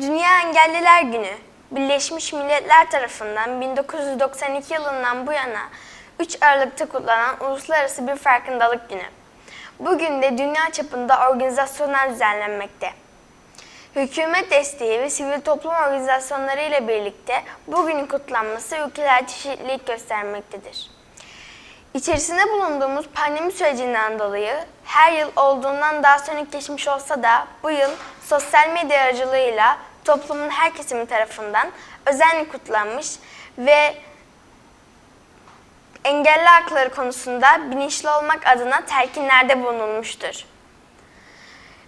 Dünya Engelliler Günü, Birleşmiş Milletler tarafından 1992 yılından bu yana 3 Aralık'ta kutlanan uluslararası bir farkındalık günü. Bugün de dünya çapında organizasyonlar düzenlenmekte. Hükümet desteği ve sivil toplum organizasyonları ile birlikte bugünün kutlanması ülkeler çeşitlilik göstermektedir. İçerisinde bulunduğumuz pandemi sürecinden dolayı her yıl olduğundan daha sönük geçmiş olsa da bu yıl sosyal medya aracılığıyla toplumun her kesimi tarafından özenle kutlanmış ve engelli hakları konusunda bilinçli olmak adına telkinlerde bulunulmuştur.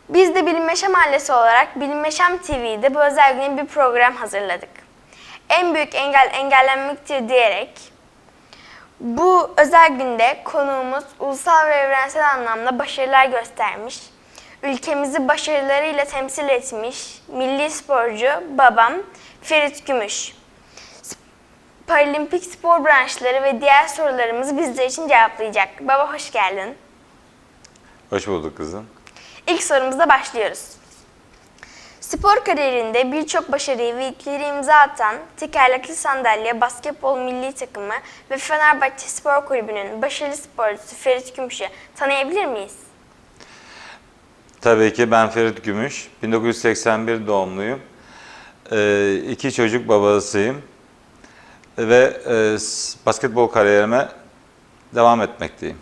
Biz de Bilim Yaşam Ailesi olarak Bilim Yaşam TV'de bu özel güne bir program hazırladık. En büyük engel engellenmektir diyerek bu özel günde konuğumuz ulusal ve evrensel anlamda başarılar göstermiş, ülkemizi başarılarıyla temsil etmiş milli sporcu babam Ferit Gümüş. Paralimpik spor branşları ve diğer sorularımızı bizler için cevaplayacak. Baba hoş geldin. Hoş bulduk kızım. İlk sorumuzla başlıyoruz. Spor kariyerinde birçok başarıyı ve ilkleri imza atan tekerlekli sandalye basketbol milli takımı ve Fenerbahçe Spor Kulübü'nün başarılı sporcusu Ferit Gümüş'ü tanıyabilir miyiz? Tabii ki ben Ferit Gümüş. 1981 doğumluyum. Ee, iki çocuk babasıyım. Ve e, basketbol kariyerime devam etmekteyim.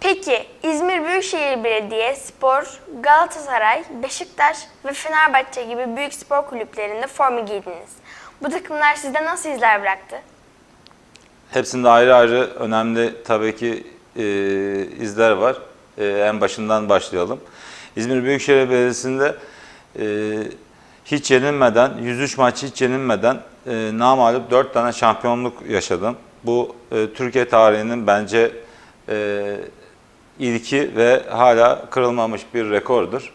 Peki İzmir Büyükşehir Belediye Spor, Galatasaray, Beşiktaş ve Fenerbahçe gibi büyük spor kulüplerinde forma giydiniz. Bu takımlar sizde nasıl izler bıraktı? Hepsinde ayrı ayrı önemli tabii ki e, izler var. E, en başından başlayalım. İzmir Büyükşehir Belediyesi'nde e, hiç yenilmeden, 103 maç hiç yenilmeden e, namalup 4 tane şampiyonluk yaşadım. Bu e, Türkiye tarihinin bence e, ilki ve hala kırılmamış bir rekordur.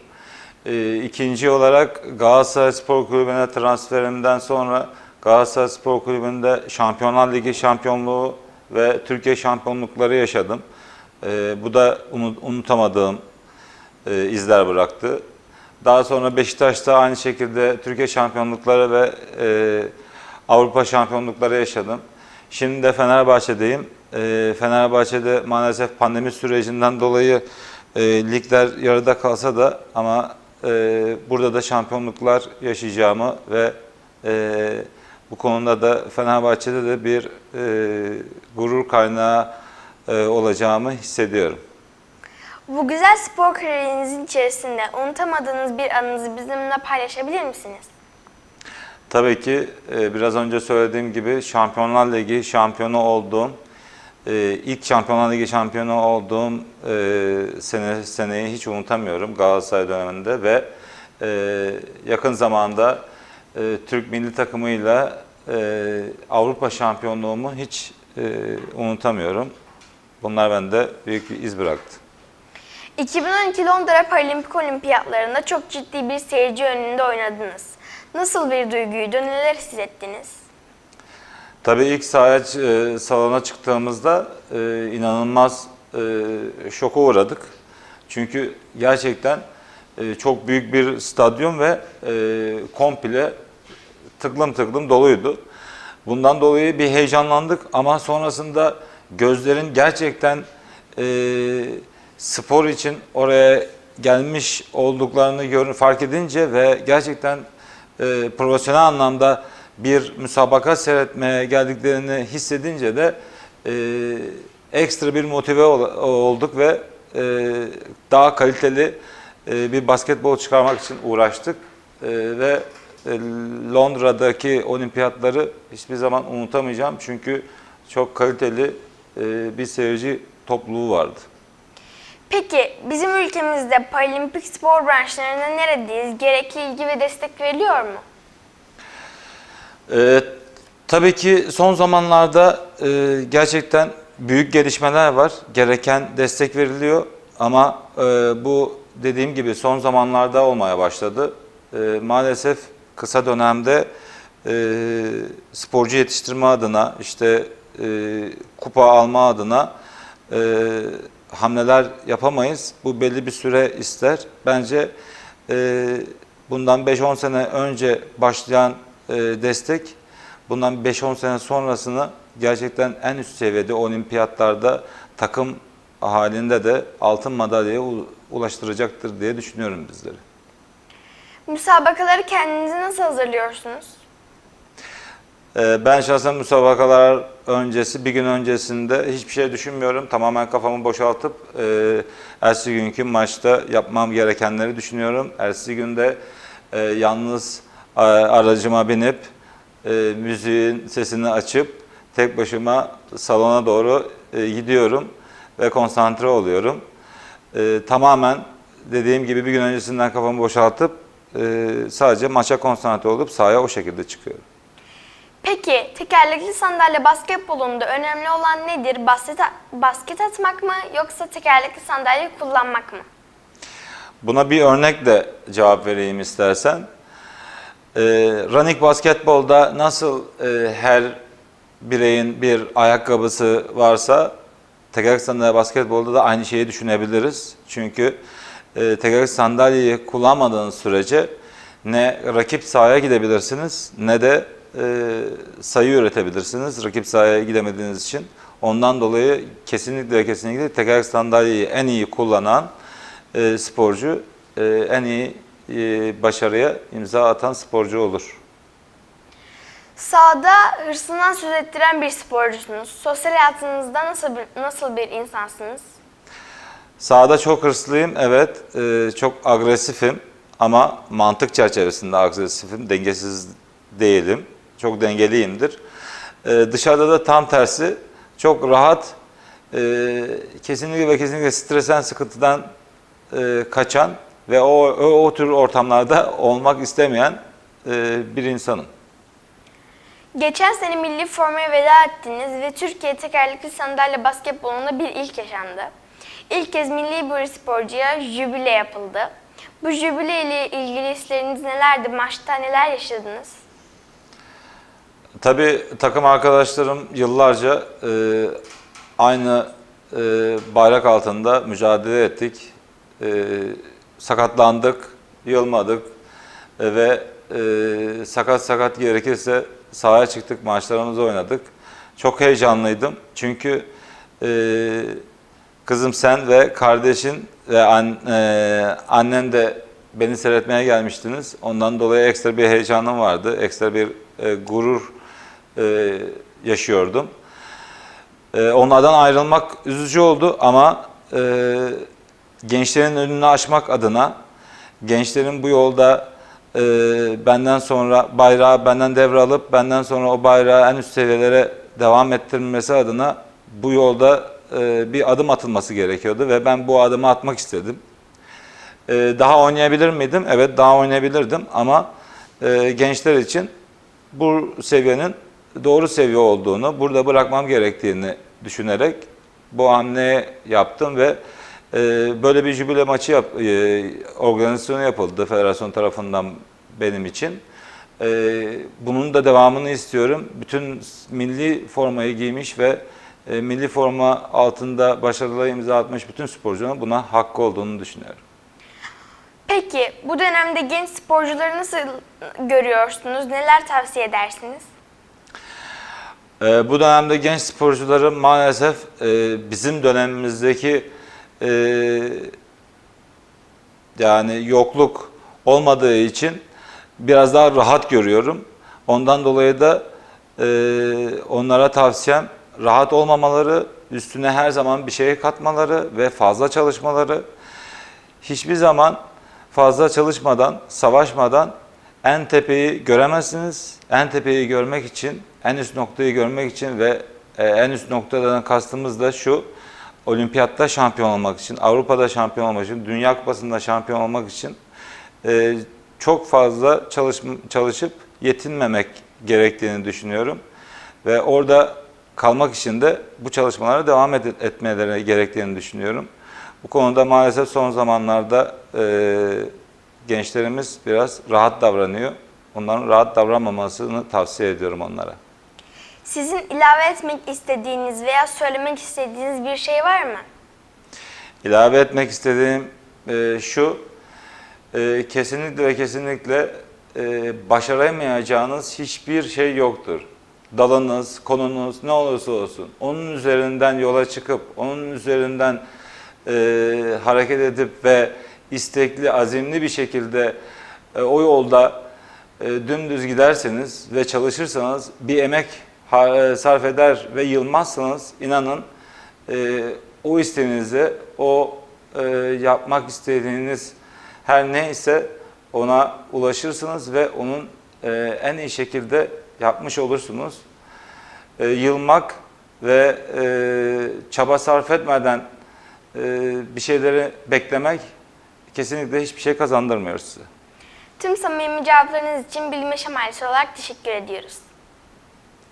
E, ikinci olarak Galatasaray Spor Kulübü'ne transferimden sonra Galatasaray Spor Kulübü'nde Şampiyonlar Ligi şampiyonluğu ve Türkiye şampiyonlukları yaşadım. E, bu da unut- unutamadığım e, izler bıraktı. Daha sonra Beşiktaş'ta aynı şekilde Türkiye şampiyonlukları ve e, Avrupa şampiyonlukları yaşadım. Şimdi de Fenerbahçe'deyim. E, Fenerbahçe'de maalesef pandemi sürecinden dolayı e, ligler yarıda kalsa da ama e, burada da şampiyonluklar yaşayacağımı ve e, bu konuda da Fenerbahçe'de de bir e, gurur kaynağı e, olacağımı hissediyorum. Bu güzel spor kariyerinizin içerisinde unutamadığınız bir anınızı bizimle paylaşabilir misiniz? Tabii ki biraz önce söylediğim gibi Şampiyonlar Ligi şampiyonu olduğum, e, ilk Şampiyonlar Ligi şampiyonu olduğum e, sene seneyi hiç unutamıyorum Galatasaray döneminde ve e, yakın zamanda e, Türk milli takımıyla e, Avrupa şampiyonluğumu hiç e, unutamıyorum. Bunlar bende büyük bir iz bıraktı. 2012 Londra Paralimpik Olimpiyatlarında çok ciddi bir seyirci önünde oynadınız. Nasıl bir duyguydu, neler hissettiniz? Tabii ilk sahaya e, salona çıktığımızda e, inanılmaz e, şoka uğradık. Çünkü gerçekten e, çok büyük bir stadyum ve e, komple tıklım tıklım doluydu. Bundan dolayı bir heyecanlandık ama sonrasında gözlerin gerçekten e, spor için oraya gelmiş olduklarını gör, fark edince ve gerçekten e, profesyonel anlamda bir müsabaka seyretmeye geldiklerini hissedince de e, ekstra bir motive ol- olduk ve e, daha kaliteli e, bir basketbol çıkarmak için uğraştık E, ve e, Londra'daki olimpiyatları hiçbir zaman unutamayacağım çünkü çok kaliteli e, bir seyirci topluluğu vardı. Peki bizim ülkemizde paralimpik spor branşlarına neredeyiz? Gerekli ilgi ve destek veriliyor mu? Ee, tabii ki son zamanlarda e, gerçekten büyük gelişmeler var. Gereken destek veriliyor ama e, bu dediğim gibi son zamanlarda olmaya başladı. E, maalesef kısa dönemde e, sporcu yetiştirme adına işte e, kupa alma adına e, hamleler yapamayız. Bu belli bir süre ister. Bence e, bundan 5-10 sene önce başlayan e, destek bundan 5-10 sene sonrasını gerçekten en üst seviyede olimpiyatlarda takım halinde de altın madalyaya ulaştıracaktır diye düşünüyorum bizleri. Müsabakaları kendinizi nasıl hazırlıyorsunuz? Ee, Ben şahsen müsabakalar öncesi, bir gün öncesinde hiçbir şey düşünmüyorum. Tamamen kafamı boşaltıp e, ertesi günkü maçta yapmam gerekenleri düşünüyorum. Ertesi günde e, yalnız e, aracıma binip e, müziğin sesini açıp tek başıma salona doğru e, gidiyorum ve konsantre oluyorum. E, tamamen dediğim gibi bir gün öncesinden kafamı boşaltıp e, sadece maça konsantre olup sahaya o şekilde çıkıyorum. Peki tekerlekli sandalye basketbolunda önemli olan nedir? Basket, basket atmak mı yoksa tekerlekli sandalye kullanmak mı? Buna bir örnekle cevap vereyim istersen. Ee, running basketbolda nasıl e, her bireyin bir ayakkabısı varsa tekerlek sandalye basketbolda da aynı şeyi düşünebiliriz. Çünkü e, tekerlek sandalyeyi kullanmadığınız sürece ne rakip sahaya gidebilirsiniz ne de e, sayı üretebilirsiniz rakip sahaya gidemediğiniz için. Ondan dolayı kesinlikle kesinlikle tekerlek sandalyeyi en iyi kullanan e, sporcu e, en iyi e, başarıya imza atan sporcu olur. Sahada hırsından söz ettiren bir sporcusunuz. Sosyal hayatınızda nasıl bir, nasıl bir insansınız? Sahada çok hırslıyım, evet. e, çok agresifim ama mantık çerçevesinde agresifim, dengesiz değilim. Çok dengeliyimdir. E, dışarıda da tam tersi, çok rahat, e, kesinlikle ve kesinlikle stresten, sıkıntıdan e, kaçan ve o, o, o tür ortamlarda olmak istemeyen e, bir insanım. Geçen sene milli formaya veda ettiniz ve Türkiye tekerlekli sandalye basketbolunda bir ilk yaşandı. İlk kez milli bir sporcuya jübile yapıldı. Bu jübile ile ilgili hisleriniz nelerdi? Maçta neler yaşadınız? Tabii takım arkadaşlarım yıllarca e, aynı e, bayrak altında mücadele ettik. E, sakatlandık, yılmadık e, ve e, sakat sakat gerekirse sahaya çıktık, maçlarımızı oynadık. Çok heyecanlıydım çünkü e, kızım sen ve kardeşin ve an, e, annen de beni seyretmeye gelmiştiniz. Ondan dolayı ekstra bir heyecanım vardı, ekstra bir e, gurur e, yaşıyordum. E, onlardan ayrılmak üzücü oldu ama e, gençlerin önünü açmak adına, gençlerin bu yolda e, benden sonra bayrağı benden devralıp benden sonra o bayrağı en üst seviyelere devam ettirmesi adına bu yolda e, bir adım atılması gerekiyordu ve ben bu adımı atmak istedim. E, daha oynayabilir miydim? Evet daha oynayabilirdim ama e, gençler için bu seviyenin doğru seviye olduğunu, burada bırakmam gerektiğini düşünerek bu hamle yaptım ve e, böyle bir jübile maçı yap, e, organizasyonu yapıldı federasyon tarafından benim için. E, bunun da devamını istiyorum. Bütün milli formayı giymiş ve e, milli forma altında başarılı imza atmış bütün sporcuların buna hakkı olduğunu düşünüyorum. Peki bu dönemde genç sporcuları nasıl görüyorsunuz? Neler tavsiye edersiniz? Ee, bu dönemde genç sporcuları maalesef e, bizim dönemimizdeki e, yani yokluk olmadığı için biraz daha rahat görüyorum. Ondan dolayı da e, onlara tavsiyem rahat olmamaları, üstüne her zaman bir şey katmaları ve fazla çalışmaları. Hiçbir zaman fazla çalışmadan, savaşmadan en tepeyi göremezsiniz. En tepeyi görmek için, en üst noktayı görmek için ve e, en üst noktadan kastımız da şu. Olimpiyatta şampiyon olmak için, Avrupa'da şampiyon olmak için, Dünya Kupası'nda şampiyon olmak için e, çok fazla çalış, çalışıp yetinmemek gerektiğini düşünüyorum. Ve orada kalmak için de bu çalışmalara devam et, etmeleri gerektiğini düşünüyorum. Bu konuda maalesef son zamanlarda e, gençlerimiz biraz rahat davranıyor. Onların rahat davranmamasını tavsiye ediyorum onlara. Sizin ilave etmek istediğiniz veya söylemek istediğiniz bir şey var mı? İlave etmek istediğim e, şu, e, kesinlikle ve kesinlikle e, başaramayacağınız hiçbir şey yoktur. Dalınız, konunuz ne olursa olsun onun üzerinden yola çıkıp onun üzerinden e, hareket edip ve istekli, azimli bir şekilde e, o yolda e, dümdüz giderseniz ve çalışırsanız bir emek sarf eder ve yılmazsanız inanın e, o isteğinize, o e, yapmak istediğiniz her neyse ona ulaşırsınız ve onun e, en iyi şekilde yapmış olursunuz. E, yılmak ve e, çaba sarf etmeden e, bir şeyleri beklemek kesinlikle hiçbir şey kazandırmıyor size. Tüm samimi cevaplarınız için Bilim Yaşam ailesi olarak teşekkür ediyoruz.